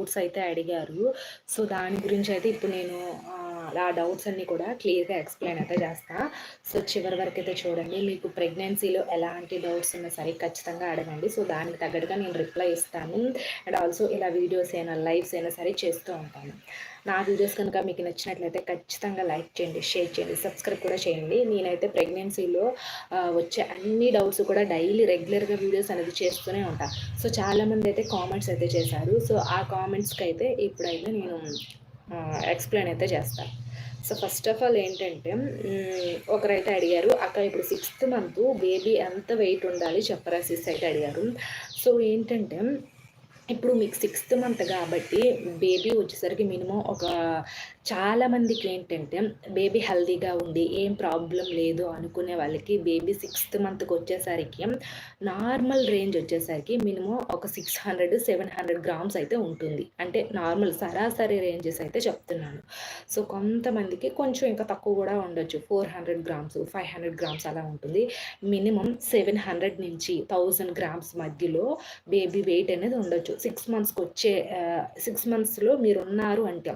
Doubts అయితే అడిగారు. So దాని గురించి అయితే ఇప్పుడు నేను ఆ, డౌట్స్ అన్నీ కూడా క్లియర్గా ఎక్స్ప్లెయిన్ అయితే చేస్తా. సో చివరి వరకు అయితే చూడండి మీకు ప్రెగ్నెన్సీలో ఎలాంటి డౌట్స్ ఉన్నా సరే ఖచ్చితంగా అడగండి. సో దానికి తగ్గట్టుగా నేను రిప్లై ఇస్తాను. అండ్ ఆల్సో ఇలా వీడియోస్ అయినా లైవ్స్ అయినా సరే చేస్తూ ఉంటాను. నా వీడియోస్ కనుక మీకు నచ్చినట్లయితే ఖచ్చితంగా లైక్ చేయండి షేర్ చేయండి సబ్స్క్రైబ్ కూడా చేయండి. నేనైతే ప్రెగ్నెన్సీలో వచ్చే అన్ని డౌట్స్ కూడా డైలీ రెగ్యులర్గా వీడియోస్ అనేది చేస్తూనే ఉంటాను సో చాలామంది అయితే కామెంట్స్ అయితే చేశారు. సో ఆ కామెంట్స్కి అయితే ఇప్పుడైతే నేను ఎక్స్ప్లెయిన్ అయితే చేస్తాను సో ఫస్ట్ ఆఫ్ ఆల్ ఏంటంటే ఒకరైతే అడిగారు అక్క ఇప్పుడు సిక్స్త్ మంత్ బేబీ ఎంత వెయిట్ ఉండాలి? చెప్పరా సిస్ అయితే అడిగారు. సో ఏంటంటే ఇప్పుడు మీకు సిక్స్త్ మంత్ కాబట్టి బేబీ వచ్చేసరికి మినిమం ఒక చాలా మందికి ఏంటంటే బేబీ హెల్దీగా ఉంది ఏం ప్రాబ్లం లేదు అనుకునే వాళ్ళకి బేబీ సిక్స్త్ మంత్కి వచ్చేసరికి నార్మల్ రేంజ్ వచ్చేసరికి మినిమం ఒక six hundred seven hundred grams అయితే ఉంటుంది. అంటే నార్మల్ సరాసరి రేంజెస్ అయితే చెప్తున్నాను. సో కొంతమందికి కొంచెం ఇంకా తక్కువ కూడా ఉండొచ్చు. Four hundred grams five hundred grams అలా ఉంటుంది. మినిమం సెవెన్ హండ్రెడ్ నుంచి థౌజండ్ గ్రామ్స్ మధ్యలో బేబీ వెయిట్ అనేది ఉండొచ్చు. సిక్స్ మంత్స్కి వచ్చే సిక్స్ మంత్స్లో మీరు ఉన్నారు అంటే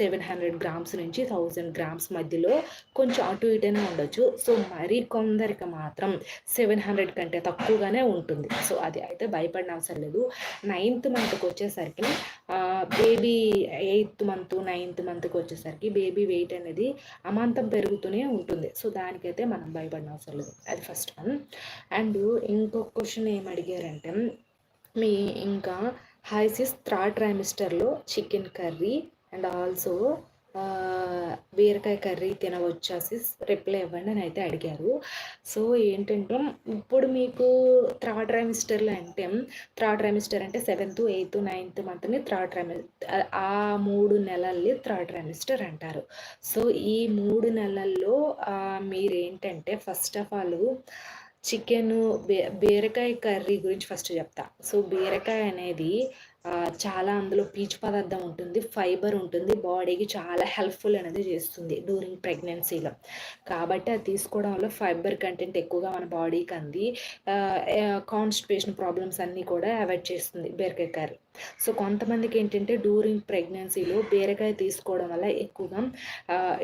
సెవెన్ హండ్రెడ్ హండ్రెడ్ గ్రామ్స్ నుంచి థౌజండ్ గ్రామ్స్ మధ్యలో కొంచెం అటు ఇటైనా ఉండొచ్చు. సో మరి కొందరికి మాత్రం సెవెన్ హండ్రెడ్ కంటే తక్కువగానే ఉంటుంది. సో అది అయితే భయపడిన అవసరం లేదు. నైన్త్ మంత్కి వచ్చేసరికి బేబీ ఎయిత్ మంత్ నైన్త్ మంత్కి వచ్చేసరికి బేబీ వెయిట్ అనేది అమాంతం పెరుగుతూనే ఉంటుంది. సో దానికైతే మనం భయపడిన అవసరం లేదు. అది ఫస్ట్ వన్ అండ్ ఇంకొక క్వశ్చన్ ఏం అడిగారంటే మీ ఇంకా హైసిస్ థర్డ్ ట్రైమిస్టర్లో చికెన్ కర్రీ అండ్ ఆల్సో బీరకాయ కర్రీ తినవచ్చా సిస్ రిప్లై ఇవ్వండి అని అయితే అడిగారు. సో ఏంటంటే ఇప్పుడు మీకు థర్డ్ ట్రైమిస్టర్లో అంటే థర్డ్ ట్రైమిస్టర్ అంటే సెవెంత్ ఎయిత్ నైన్త్ మంత్ని థర్డ్ ట్రైమి ఆ మూడు నెలల్ని థర్డ్ ట్రైమిస్టర్ అంటారు. సో ఈ మూడు నెలల్లో మీరేంటంటే ఫస్ట్ ఆఫ్ ఆల్ చికెన్ బీ బీరకాయ కర్రీ గురించి ఫస్ట్ చెప్తా. సో బీరకాయ అనేది చాలా అందులో పీచు పదార్థం ఉంటుంది ఫైబర్ ఉంటుంది బాడీకి చాలా హెల్ప్ఫుల్ అనేది చేస్తుంది డ్యూరింగ్ ప్రెగ్నెన్సీలో కాబట్టి అది తీసుకోవడం వల్ల ఫైబర్ కంటెంట్ ఎక్కువగా మన బాడీకి అంది. కాన్స్టిపేషన్ ప్రాబ్లమ్స్ అన్నీ కూడా అవాయిడ్ చేస్తుంది బీరకాయ కర్రీ. సో కొంతమందికి ఏంటంటే డ్యూరింగ్ ప్రెగ్నెన్సీలో బీరకాయ తీసుకోవడం వల్ల ఎక్కువగా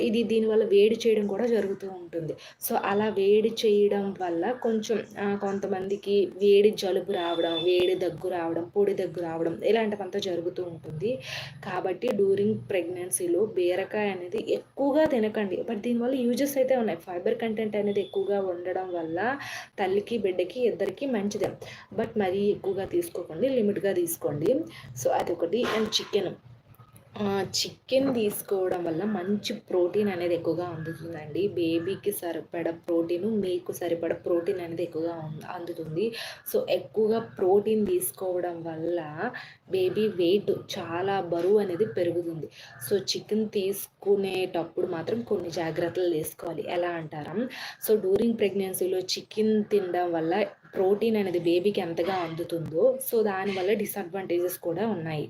ఇది దీనివల్ల వేడి చేయడం కూడా జరుగుతూ ఉంటుంది. సో అలా వేడి చేయడం వల్ల కొంచెం కొంతమందికి వేడి జలుబు రావడం వేడి దగ్గు రావడం పొడి దగ్గు రావడం ఇలాంటివంతా జరుగుతూ ఉంటుంది. కాబట్టి డ్యూరింగ్ ప్రెగ్నెన్సీలో బీరకాయ అనేది ఎక్కువగా తినకండి. బట్ దీనివల్ల యూజెస్ అయితే ఉన్నాయి. ఫైబర్ కంటెంట్ అనేది ఎక్కువగా ఉండడం వల్ల తల్లికి బిడ్డకి ఇద్దరికి మంచిదే. బట్ మరీ ఎక్కువగా తీసుకోకండి. లిమిట్గా తీసుకోండి. సో అదొకటి. And chicken. చికెన్ తీసుకోవడం వల్ల మంచి ప్రోటీన్ అనేది ఎక్కువగా అందుతుందండి. బేబీకి సరిపడ ప్రోటీన్ మీకు సరిపడ ప్రోటీన్ అనేది ఎక్కువగా అందుతుంది. సో ఎక్కువగా ప్రోటీన్ తీసుకోవడం వల్ల బేబీ వెయిట్ చాలా బరువు అనేది పెరుగుతుంది. సో చికెన్ తీసుకునేటప్పుడు మాత్రం కొన్ని జాగ్రత్తలు తీసుకోవాలి. ఎలా అంటారా? సో డ్యూరింగ్ ప్రెగ్నెన్సీలో చికెన్ తినడం వల్ల ప్రోటీన్ అనేది బేబీకి ఎంతగా అందుతుందో సో దానివల్ల డిసడ్వాంటేజెస్ కూడా ఉన్నాయి.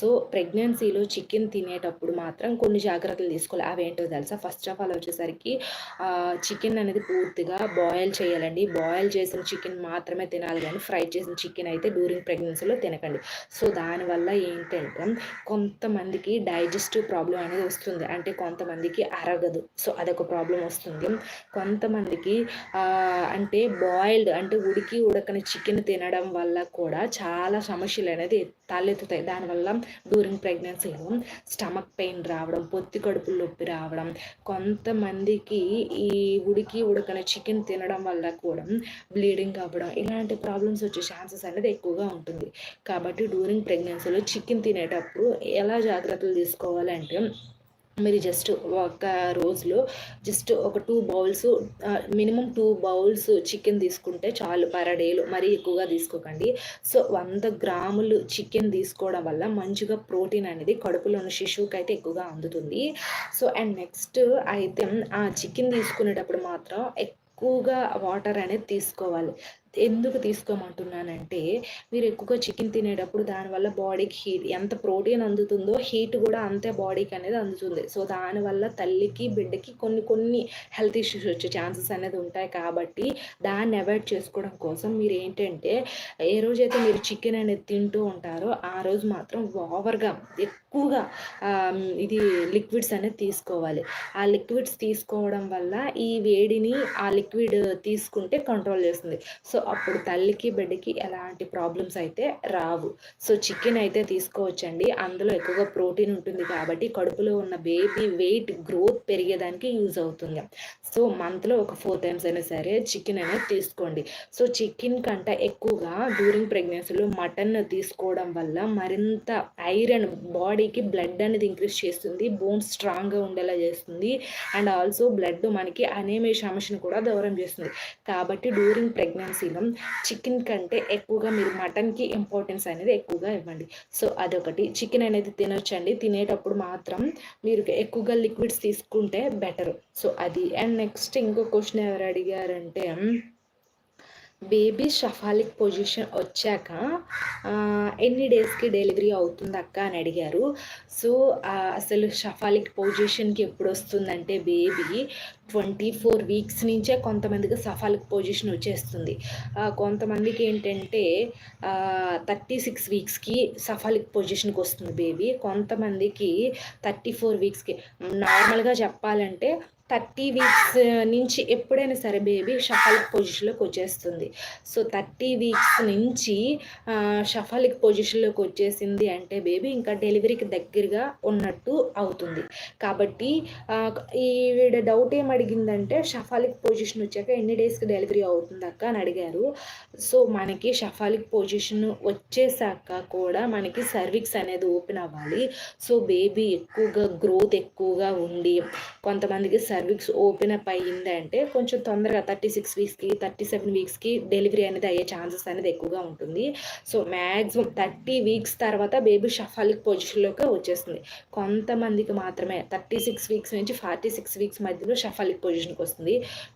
సో ప్రెగ్నెన్సీలో చికెన్ తినేటప్పుడు మాత్రం కొన్ని జాగ్రత్తలు తీసుకోవాలి. అవేంటో తెలుసా? ఫస్ట్ ఆఫ్ ఆల్ వచ్చేసరికి చికెన్ అనేది పూర్తిగా బాయిల్ చేయాలండి. బాయిల్ చేసిన చికెన్ మాత్రమే తినాలి కానీ ఫ్రై చేసిన చికెన్ అయితే డ్యూరింగ్ ప్రెగ్నెన్సీలో తినకండి. సో దానివల్ల ఏంటంటే కొంతమందికి డైజెస్టివ్ ప్రాబ్లం అనేది వస్తుంది. అంటే కొంతమందికి అరగదు. సో అదొక ప్రాబ్లం వస్తుంది. కొంతమందికి అంటే బాయిల్డ్ అంటే ఉడికి ఉడికి ఉడకని చికెన్ తినడం వల్ల కూడా చాలా సమస్యలు అనేది తలెత్తుతాయి. దానివల్ల డ్యూరింగ్ ప్రెగ్నెన్సీలో స్టమక్ పెయిన్ రావడం పొత్తి కడుపు నొప్పి రావడం కొంతమందికి ఈ ఉడికి ఉడకని చికెన్ తినడం వల్ల కూడా బ్లీడింగ్ అవ్వడం ఇలాంటి ప్రాబ్లమ్స్ వచ్చే ఛాన్సెస్ అనేది ఎక్కువగా ఉంటుంది. కాబట్టి డ్యూరింగ్ ప్రెగ్నెన్సీలో చికెన్ తినేటప్పుడు ఎలా జాగ్రత్తలు తీసుకోవాలంటే మీరు జస్ట్ ఒక రోజులో జస్ట్ ఒక two bowls minimum two bowls chicken తీసుకుంటే చాలు పర్ డేలో మరీ ఎక్కువగా తీసుకోకండి. సో వంద గ్రాములు చికెన్ తీసుకోవడం వల్ల మంచిగా ప్రోటీన్ అనేది కడుపులో ఉన్న శిశువుకి అయితే ఎక్కువగా అందుతుంది. సో అండ్ నెక్స్ట్ అయితే ఆ చికెన్ తీసుకునేటప్పుడు మాత్రం ఎక్కువగా వాటర్ అనేది తీసుకోవాలి. ఎందుకు తీసుకోమంటున్నానంటే మీరు ఎక్కువగా చికెన్ తినేటప్పుడు దానివల్ల బాడీకి హీట్ ఎంత ప్రోటీన్ అందుతుందో హీట్ కూడా అంతే బాడీకి అనేది అందుతుంది. సో దానివల్ల తల్లికి బిడ్డకి కొన్ని కొన్ని హెల్త్ ఇష్యూస్ వచ్చే ఛాన్సెస్ అనేది ఉంటాయి కాబట్టి దాన్ని అవాయిడ్ చేసుకోవడం కోసం మీరు ఏంటంటే ఏ రోజైతే మీరు చికెన్ అనేది తింటూ ఉంటారో ఆ రోజు మాత్రం ఓవర్గా ఎక్కువగా ఇది లిక్విడ్స్ అనేది తీసుకోవాలి. ఆ లిక్విడ్స్ తీసుకోవడం వల్ల ఈ వేడిని ఆ లిక్విడ్ తీసుకుంటే కంట్రోల్ చేస్తుంది. సో అప్పుడు తల్లికి బిడ్డకి ఎలాంటి ప్రాబ్లమ్స్ అయితే రావు. సో చికెన్ అయితే తీసుకోవచ్చండి. అందులో ఎక్కువగా ప్రోటీన్ ఉంటుంది కాబట్టి కడుపులో ఉన్న బేబీ వెయిట్ గ్రోత్ పెరిగేదానికి యూజ్ అవుతుంది. సో మంత్లో ఒక ఫోర్ టైమ్స్ అయినా సరే చికెన్ అనేది తీసుకోండి. సో చికెన్ కంటే ఎక్కువగా డ్యూరింగ్ ప్రెగ్నెన్సీలో మటన్ తీసుకోవడం వల్ల మరింత ఐరన్ బాడీకి బ్లడ్ అనేది ఇంక్రీజ్ చేస్తుంది బోన్స్ స్ట్రాంగ్గా ఉండేలా చేస్తుంది అండ్ ఆల్సో బ్లడ్ మనకి అనేమే సమస్యను కూడా దూరం చేస్తుంది. కాబట్టి డ్యూరింగ్ ప్రెగ్నెన్సీలో చికెన్ కంటే ఎక్కువగా మీరు మటన్కి ఇంపార్టెన్స్ అనేది ఎక్కువగా ఇవ్వండి. సో అదొకటి. చికెన్ అనేది తినొచ్చండి. తినేటప్పుడు మాత్రం మీరు ఎక్కువగా లిక్విడ్స్ తీసుకుంటే బెటర్. సో అది. అండ్ నెక్స్ట్ ఇంకో క్వశ్చన్ ఎవరు అడిగారంటే బేబీ షఫాలిక్ పొజిషన్ వచ్చాక ఎన్ని డేస్కి డెలివరీ అవుతుంది అక్క అని అడిగారు. సో అసలు షఫాలిక్ పొజిషన్కి ఎప్పుడు వస్తుందంటే బేబీ ట్వంటీ ఫోర్ వీక్స్ నుంచే కొంతమందికి సఫాలిక్ పొజిషన్ వచ్చేస్తుంది. కొంతమందికి ఏంటంటే థర్టీ సిక్స్ వీక్స్కి సఫాలిక్ పొజిషన్కి వస్తుంది బేబీ. కొంతమందికి థర్టీ ఫోర్ వీక్స్కి. నార్మల్గా చెప్పాలంటే థర్టీ వీక్స్ నుంచి ఎప్పుడైనా సరే బేబీ షఫలిక్ పొజిషన్లోకి వచ్చేస్తుంది. సో థర్టీ వీక్స్ నుంచి షఫలిక్ పొజిషన్లోకి వచ్చేసింది అంటే బేబీ ఇంకా డెలివరీకి దగ్గరగా ఉన్నట్టు అవుతుంది. కాబట్టి ఈవిడ డౌట్ ఏం అడిగిందంటే షఫాలిక్ పొజిషన్ వచ్చాక ఎన్ని డేస్కి డెలివరీ అవుతుంది అక్క అని అడిగారు. సో మనకి షఫాలిక్ పొజిషన్ వచ్చేసాక కూడా మనకి సర్విక్స్ అనేది ఓపెన్ అవ్వాలి. సో బేబీ ఎక్కువగా గ్రోత్ ఎక్కువగా ఉండి కొంతమందికి సర్విక్స్ ఓపెన్ అప్ అయ్యింది అంటే కొంచెం తొందరగా థర్టీ సిక్స్ వీక్స్కి థర్టీ సెవెన్ వీక్స్కి డెలివరీ అనేది అయ్యే ఛాన్సెస్ అనేది ఎక్కువగా ఉంటుంది. సో మ్యాక్సిమం థర్టీ వీక్స్ తర్వాత బేబీ షఫాలిక్ పొజిషన్లోకి వచ్చేస్తుంది. కొంతమందికి మాత్రమే థర్టీ సిక్స్ వీక్స్ నుంచి ఫార్టీ సిక్స్ వీక్స్ మధ్యలో షఫాలిక్ పొజిషన్కి వస్తుంది.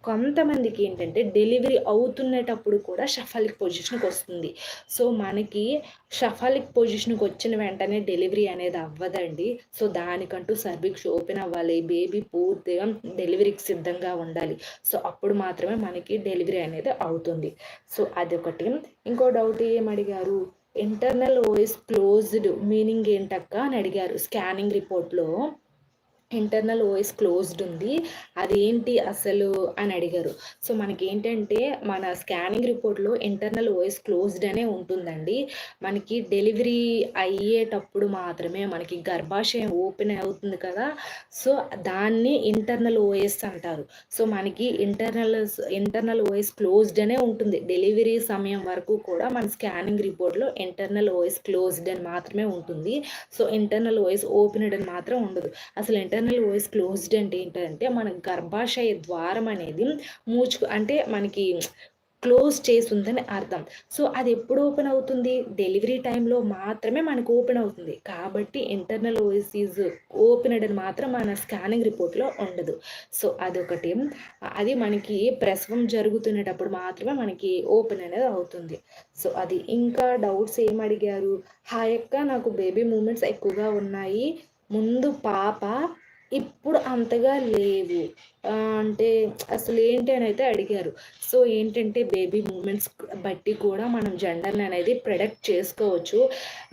కొంతమందికి ఏంటంటే డెలివరీ అవుతున్నటప్పుడు కూడా షఫాలిక్ పొజిషన్కి వస్తుంది. సో మనకి షఫాలిక్ పొజిషన్కి వచ్చిన వెంటనే డెలివరీ అనేది అవ్వదండి. సో దానికంటూ సర్విక్స్ ఓపెన్ అవ్వాలి. బేబీ పూర్తిగా డెలివరీకి సిద్ధంగా ఉండాలి. సో అప్పుడు మాత్రమే మనకి డెలివరీ అనేది అవుతుంది. సో అదొకటి. ఇంకో డౌట్ ఏం అడిగారు ఇంటర్నల్ ఓఎస్ క్లోజ్డ్ మీనింగ్ ఏంటక్క అని అడిగారు. స్కానింగ్ రిపోర్ట్లో ఇంటర్నల్ ఓఎస్ క్లోజ్డ్ ఉంది. అదేంటి అసలు అని అడిగారు. సో మనకి ఏంటంటే మన స్కానింగ్ రిపోర్ట్లో ఇంటర్నల్ ఓఎస్ క్లోజ్డ్ అనే ఉంటుందండి. మనకి డెలివరీ అయ్యేటప్పుడు మాత్రమే మనకి గర్భాశయం ఓపెన్ అవుతుంది కదా. సో దాన్ని ఇంటర్నల్ ఓఎస్ అంటారు. సో మనకి ఇంటర్నల్ ఇంటర్నల్ ఓఎస్ క్లోజ్డ్ అనే ఉంటుంది. డెలివరీ సమయం వరకు కూడా మన స్కానింగ్ రిపోర్ట్లో ఇంటర్నల్ ఓఎస్ క్లోజ్డ్ అని మాత్రమే ఉంటుంది. సో ఇంటర్నల్ ఓఎస్ ఓపెన్డ్ అని మాత్రం ఉండదు. అసలు ఇంటర్ ఇంటర్నల్ వాయిస్ క్లోజ్డ్ అంటే ఏంటంటే మన గర్భాశయ ద్వారం అనేది మూచుకు అంటే మనకి క్లోజ్ చేస్తుందని అర్థం. సో అది ఎప్పుడు ఓపెన్ అవుతుంది? డెలివరీ టైంలో మాత్రమే మనకు ఓపెన్ అవుతుంది. కాబట్టి ఇంటర్నల్ ఓఎస్ ఈజ్ అని మాత్రం మన స్కానింగ్ రిపోర్ట్లో ఉండదు. సో అదొకటి. అది మనకి ప్రసవం జరుగుతున్నప్పుడు మాత్రమే మనకి ఓపెన్ అనేది అవుతుంది. సో అది ఇంకా డౌట్స్ ఏం అడిగారు? హాయక్క నాకు బేబీ మూమెంట్స్ ఎక్కువగా ఉన్నాయి. ముందు పాప ఇప్పుడు అంతగా లేవు. అంటే అసలు ఏంటి అని అయితే అడిగారు. సో ఏంటంటే బేబీ మూమెంట్స్ బట్టి కూడా మనం జెండర్ని అనేది ప్రొడక్ట్ చేసుకోవచ్చు.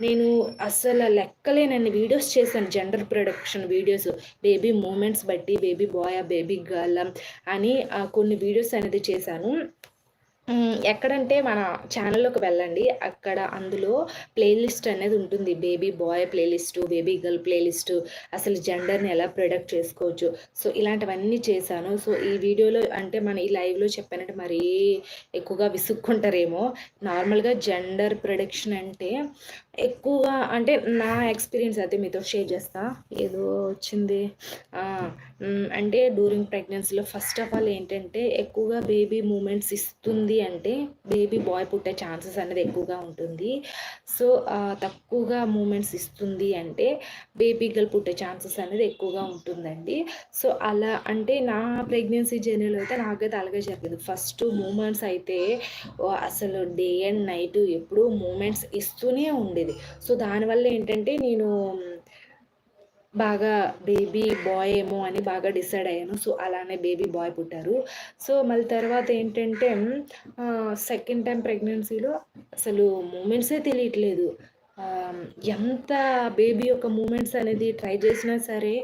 నేను అసలు లెక్కలేనన్ని వీడియోస్ చేశాను gender production videos. Baby moments బట్టి బేబీ బాయ్ బేబీ గర్ల్ అని కొన్ని వీడియోస్ అనేది చేశాను. ఎక్కడంటే మన ఛానల్లోకి వెళ్ళండి. అక్కడ అందులో ప్లేలిస్ట్ అనేది ఉంటుంది. Baby boy playlist baby girl playlist అసలు జెండర్ని ఎలా ప్రొడక్ట్ చేసుకోవచ్చు. సో ఇలాంటివన్నీ చేశాను. సో ఈ వీడియోలో అంటే మన ఈ లైవ్లో చెప్పానంటే మరీ ఎక్కువగా విసుక్కుంటారేమో. నార్మల్గా జెండర్ ప్రొడక్షన్ అంటే ఎక్కువగా అంటే నా ఎక్స్పీరియన్స్ అయితే మీతో షేర్ చేస్తా. ఏదో వచ్చింది. అంటే డ్యూరింగ్ ప్రెగ్నెన్సీలో ఫస్ట్ ఆఫ్ ఆల్ ఏంటంటే ఎక్కువగా బేబీ మూమెంట్స్ ఇస్తుంది అంటే బేబీ బాయ్ పుట్టే ఛాన్సెస్ అనేది ఎక్కువగా ఉంటుంది. సో తక్కువగా మూమెంట్స్ ఇస్తుంది అంటే బేబీ గర్ల్ పుట్టే ఛాన్సెస్ అనేది ఎక్కువగా ఉంటుందండి. సో అలా అంటే నా ప్రెగ్నెన్సీ జర్నీలో అయితే నాకైతే అలాగే జరిగింది. ఫస్ట్ మూమెంట్స్ అయితే అసలు డే అండ్ నైట్ ఎప్పుడూ మూమెంట్స్ ఇస్తూనే ఉండేది. సో దానివల్ల ఏంటంటే నేను బాగా బేబీ బాయ్ ఏమో అని బాగా డిసైడ్ అయ్యాను. సో అలానే బేబీ బాయ్ పుట్టారు. సో మళ్ళీ తర్వాత ఏంటంటే సెకండ్ టైం ప్రెగ్నెన్సీలో అసలు మూమెంట్సే తెలియట్లేదు. ఎంత బేబీ యొక్క మూమెంట్స్ అనేది ట్రై చేసినా సరే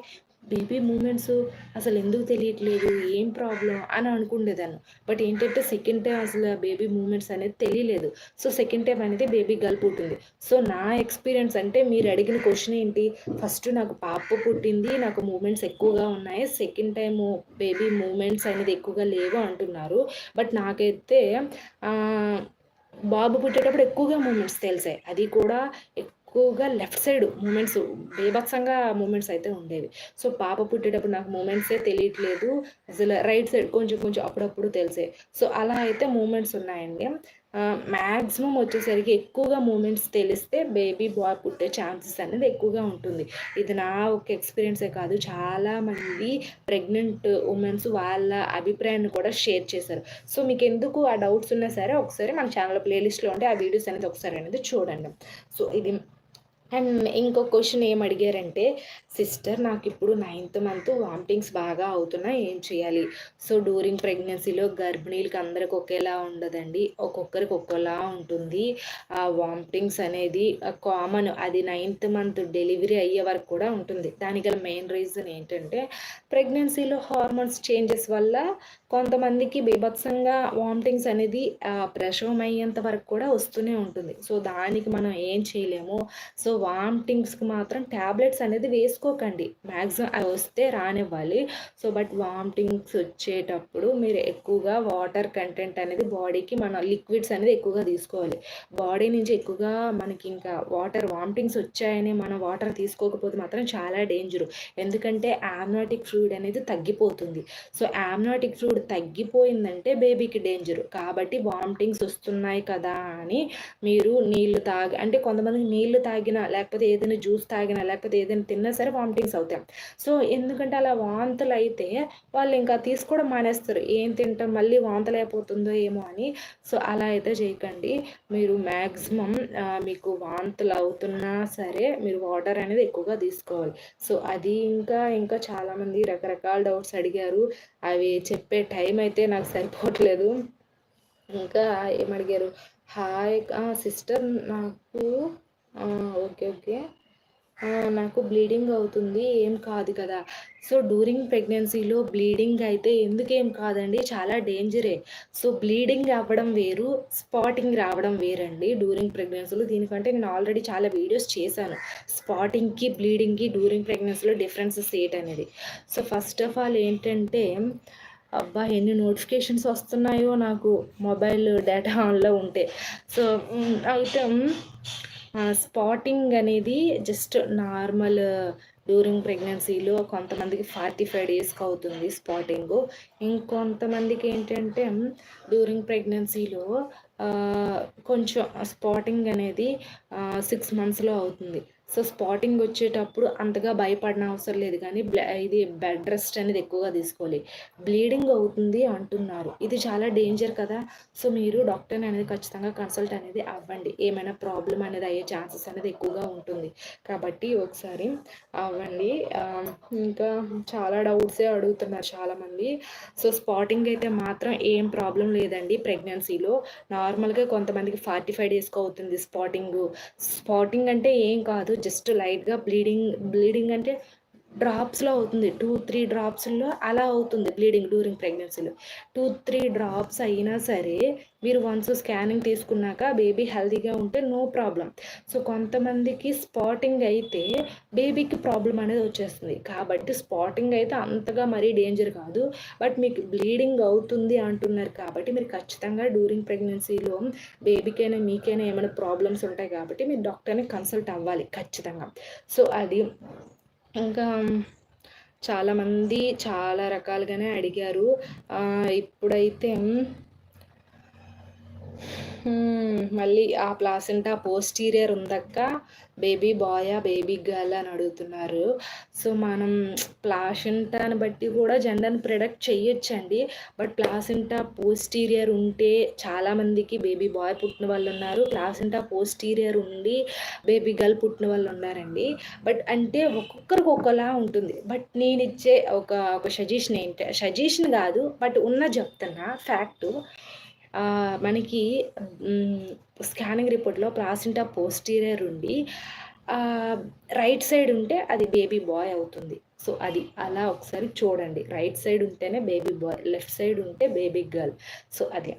బేబీ మూమెంట్స్ అసలు ఎందుకు తెలియట్లేదు? ఏం ప్రాబ్లం? అని అనుకుండేదాన్ని. బట్ ఏంటంటే సెకండ్ టైం అసలు బేబీ మూమెంట్స్ అనేది తెలియలేదు. సో సెకండ్ టైం అనేది బేబీ గర్ల్ పుట్టింది. సో నా ఎక్స్పీరియన్స్ అంటే మీరు అడిగిన క్వశ్చన్ ఏంటి? ఫస్ట్ నాకు పాప పుట్టింది నాకు మూమెంట్స్ ఎక్కువగా ఉన్నాయి. సెకండ్ టైం బేబీ మూమెంట్స్ అనేది ఎక్కువగా లేవు అంటున్నారు. బట్ నాకైతే బాబు పుట్టేటప్పుడు ఎక్కువగా మూమెంట్స్ తెలిసాయి. అది కూడా ఎక్కువగా లెఫ్ట్ సైడ్ మూమెంట్స్ బేభత్సంగా మూమెంట్స్ అయితే ఉండేవి. సో పాప పుట్టేటప్పుడు నాకు మూమెంట్సే తెలియట్లేదు. అసలు రైట్ సైడ్ కొంచెం కొంచెం అప్పుడప్పుడు తెలిసే. సో అలా అయితే మూమెంట్స్ ఉన్నాయండి. మ్యాక్సిమం వచ్చేసరికి ఎక్కువగా మూమెంట్స్ తెలిస్తే బేబీ బాయ్ పుట్టే ఛాన్సెస్ అనేది ఎక్కువగా ఉంటుంది. ఇది నా ఒక ఎక్స్పీరియన్సే కాదు. చాలా మంది ప్రెగ్నెంట్ ఉమెన్స్ వాళ్ళ అభిప్రాయాన్ని కూడా షేర్ చేశారు. సో మీకు ఎందుకు ఆ డౌట్స్ ఉన్నా సరే ఒకసారి మన ఛానల్ ప్లేలిస్ట్లో ఉంటే ఆ వీడియోస్ అనేది ఒకసారి అనేది చూడండి. సో ఇది అండ్ ఇంకో క్వశ్చన్ ఏం అడిగారంటే సిస్టర్ నాకు ఇప్పుడు నైన్త్ మంత్ వామిటింగ్స్ బాగా అవుతున్నాయి ఏం చేయాలి? సో డ్యూరింగ్ ప్రెగ్నెన్సీలో గర్భిణీలకి అందరికి ఒకేలా ఉండదండి. ఒక్కొక్కరికి ఒక్కోలా ఉంటుంది. ఆ వామిటింగ్స్ అనేది కామన్ అది నైన్త్ మంత్ డెలివరీ అయ్యే వరకు కూడా ఉంటుంది. దానికి గల మెయిన్ రీజన్ ఏంటంటే ప్రెగ్నెన్సీలో హార్మోన్స్ చేంజెస్ వల్ల కొంతమందికి బీభత్సంగా వామిటింగ్స్ అనేది ఆ, ప్రసవం అయ్యేంత వరకు కూడా వస్తూనే ఉంటుంది. సో దానికి మనం ఏం చేయలేము. సో వామిటింగ్స్కి మాత్రం ట్యాబ్లెట్స్ అనేది చేసుకోకండి మ్యాక్సిమం అవి వస్తే రానివ్వాలి. సో బట్ వామిటింగ్స్ వచ్చేటప్పుడు మీరు ఎక్కువగా వాటర్ కంటెంట్ అనేది బాడీకి మన లిక్విడ్స్ అనేది ఎక్కువగా తీసుకోవాలి. బాడీ నుంచి ఎక్కువగా మనకి ఇంకా వాటర్ వామిటింగ్స్ వచ్చాయని మనం వాటర్ తీసుకోకపోతే మాత్రం చాలా డేంజరు. ఎందుకంటే యామ్నాటిక్ ఫ్లూయిడ్ అనేది తగ్గిపోతుంది. సో యామ్నాటిక్ ఫ్లూయిడ్ తగ్గిపోయిందంటే బేబీకి డేంజర్. కాబట్టి వామిటింగ్స్ వస్తున్నాయి కదా అని మీరు నీళ్ళు తాగి అంటే కొంతమందికి నీళ్ళు తాగినా లేకపోతే ఏదైనా జ్యూస్ తాగినా లేకపోతే ఏదైనా తిన్నా సరే వామిటింగ్స్ అవుతాయి. సో ఎందుకంటే అలా వాంతులు అయితే వాళ్ళు ఇంకా తీసుకోవడం మానేస్తారు. ఏం తింటాం మళ్ళీ వాంతులు అయిపోతుందో ఏమో అని. సో అలా అయితే చేయకండి. మీరు మ్యాక్సిమం మీకు వాంతులు అవుతున్నా సరే మీరు వాటర్ అనేది ఎక్కువగా తీసుకోవాలి. సో అది ఇంకా ఇంకా చాలామంది రకరకాల డౌట్స్ అడిగారు. అవి చెప్పే టైం అయితే నాకు సరిపోవట్లేదు. ఇంకా ఏమడిగారు? హాయ్ సిస్టర్ నాకు ఓకే ఓకే. నాకు బ్లీడింగ్ అవుతుంది ఏం కాదు కదా. సో డ్యూరింగ్ ప్రెగ్నెన్సీలో బ్లీడింగ్ అయితే ఎందుకేం కాదండి? చాలా డేంజరే సో బ్లీడింగ్ అవ్వడం వేరు స్పాటింగ్ రావడం వేరండి డ్యూరింగ్ ప్రెగ్నెన్సీలో దీనికంటే నేను ఆల్రెడీ చాలా వీడియోస్ చేశాను. స్పాటింగ్కి బ్లీడింగ్కి డ్యూరింగ్ ప్రెగ్నెన్సీలో డిఫరెన్సెస్ ఏంటనేది. సో ఫస్ట్ ఆఫ్ ఆల్ ఏంటంటే అబ్బా ఎన్ని నోటిఫికేషన్స్ వస్తున్నాయో నాకు. మొబైల్ డేటా ఆన్లో ఉంటే. సో అయితే స్పాటింగ్ అనేది జస్ట్ నార్మల్ డ్యూరింగ్ ప్రెగ్నెన్సీలో కొంతమందికి ఫార్టీ ఫైవ్ డేస్కి అవుతుంది స్పాటింగ్. ఇంకొంతమందికి ఏంటంటే డ్యూరింగ్ ప్రెగ్నెన్సీలో కొంచెం స్పాటింగ్ అనేది సిక్స్ మంత్స్లో అవుతుంది. సో స్పాటింగ్ వచ్చేటప్పుడు అంతగా భయపడిన అవసరం లేదు కానీ బ్ల- ఇది బెడ్ రెస్ట్ అనేది ఎక్కువగా తీసుకోవాలి. బ్లీడింగ్ అవుతుంది అంటున్నారు. ఇది చాలా డేంజర్ కదా. సో మీరు డాక్టర్ని అనేది ఖచ్చితంగా కన్సల్ట్ అనేది అవ్వండి. ఏమైనా ప్రాబ్లం అనేది అయ్యే ఛాన్సెస్ అనేది ఎక్కువగా ఉంటుంది. కాబట్టి ఒకసారి అవ్వండి. ఇంకా చాలా డౌట్సే అడుగుతున్నారు చాలామంది. సో స్పాటింగ్ అయితే మాత్రం ఏం ప్రాబ్లం లేదండి ప్రెగ్నెన్సీలో. నార్మల్గా కొంతమందికి ఫార్టీ ఫైవ్ డేస్కి అవుతుంది స్పాటింగ్. స్పాటింగ్ అంటే ఏం కాదు. జస్ట్ లైట్గా బ్లీడింగ్ బ్లీడింగ్ అంటే డ్రాప్స్లో అవుతుంది. టూ త్రీ డ్రాప్స్లో అలా అవుతుంది బ్లీడింగ్ డ్యూరింగ్ ప్రెగ్నెన్సీలో టూ త్రీ డ్రాప్స్ అయినా సరే మీరు వన్స్ స్కానింగ్ తీసుకున్నాక బేబీ హెల్దీగా ఉంటే నో ప్రాబ్లం సో కొంతమందికి స్పాటింగ్ అయితే బేబీకి ప్రాబ్లం అనేది వచ్చేస్తుంది. కాబట్టి స్పాటింగ్ అయితే అంతగా మరీ డేంజర్ కాదు. బట్ మీకు బ్లీడింగ్ అవుతుంది అంటున్నారు కాబట్టి మీరు ఖచ్చితంగా డ్యూరింగ్ ప్రెగ్నెన్సీలో బేబీకైనా మీకైనా ఏమైనా ప్రాబ్లమ్స్ ఉంటాయి కాబట్టి మీరు డాక్టర్ని కన్సల్ట్ అవ్వాలి ఖచ్చితంగా. సో అది ఇంకా చాలామంది చాలా రకాలుగానే అడిగారు. ఇప్పుడైతే మళ్ళీ ఆ ప్లాసెంటా పోస్టీరియర్ ఉందక్క. బేబీ బాయా బేబీ గర్ల్ అని అడుగుతున్నారు. సో మనం ప్లాసెంటాని బట్టి కూడా జెండర్ని ప్రిడక్ట్ చేయొచ్చండి బట్ ప్లాసెంటా పోస్టీరియర్ ఉంటే చాలామందికి బేబీ బాయ్ పుట్టిన వాళ్ళు ఉన్నారు. ప్లాసెంటా పోస్టీరియర్ ఉండి బేబీ గర్ల్ పుట్టిన వాళ్ళు ఉన్నారండి. బట్ అంటే ఒక్కొక్కరికి ఒక్కలా ఉంటుంది. బట్ నేను ఇచ్చే ఒక ఒక సజెషన్ ఏంటి సజెషన్ కాదు. బట్ ఉన్న చెప్తున్నా ఫ్యాక్టు. మనకి స్కానింగ్ రిపోర్ట్లో ప్లాసింటా పోస్టీరియర్ ఉండి రైట్ సైడ్ ఉంటే అది బేబీ బాయ్ అవుతుంది. సో అది అలా ఒకసారి చూడండి. రైట్ సైడ్ ఉంటేనే బేబీ బాయ్ లెఫ్ట్ సైడ్ ఉంటే బేబీ గర్ల్. సో అది.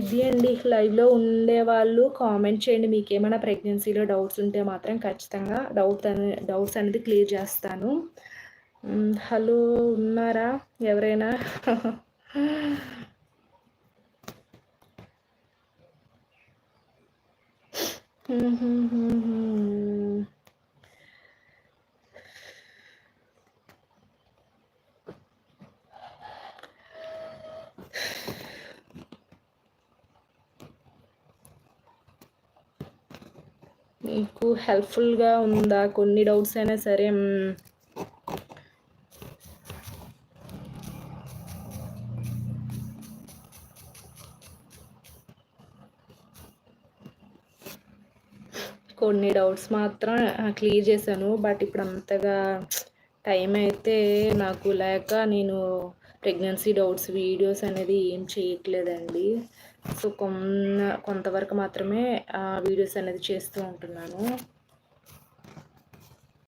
ఇది అండి. లైవ్లో ఉండే వాళ్ళు కామెంట్ చేయండి. మీకు ఏమైనా ప్రెగ్నెన్సీలో డౌట్స్ ఉంటే మాత్రం ఖచ్చితంగా డౌట్ అనే డౌట్స్ అనేది క్లియర్ చేస్తాను. హలో ఉన్నారా? ఎవరైనా? మీకు హెల్ప్ఫుల్గా ఉందా? కొన్ని డౌట్స్ అయినా సరే కొన్ని డౌట్స్ మాత్రం క్లియర్ చేశాను. బట్ ఇప్పుడు అంతగా టైం అయితే నాకు లేక నేను ప్రెగ్నెన్సీ డౌట్స్ వీడియోస్ అనేది ఏం చేయట్లేదండి. సో కొన్న కొంతవరకు మాత్రమే వీడియోస్ అనేది చేస్తూ ఉంటున్నాను.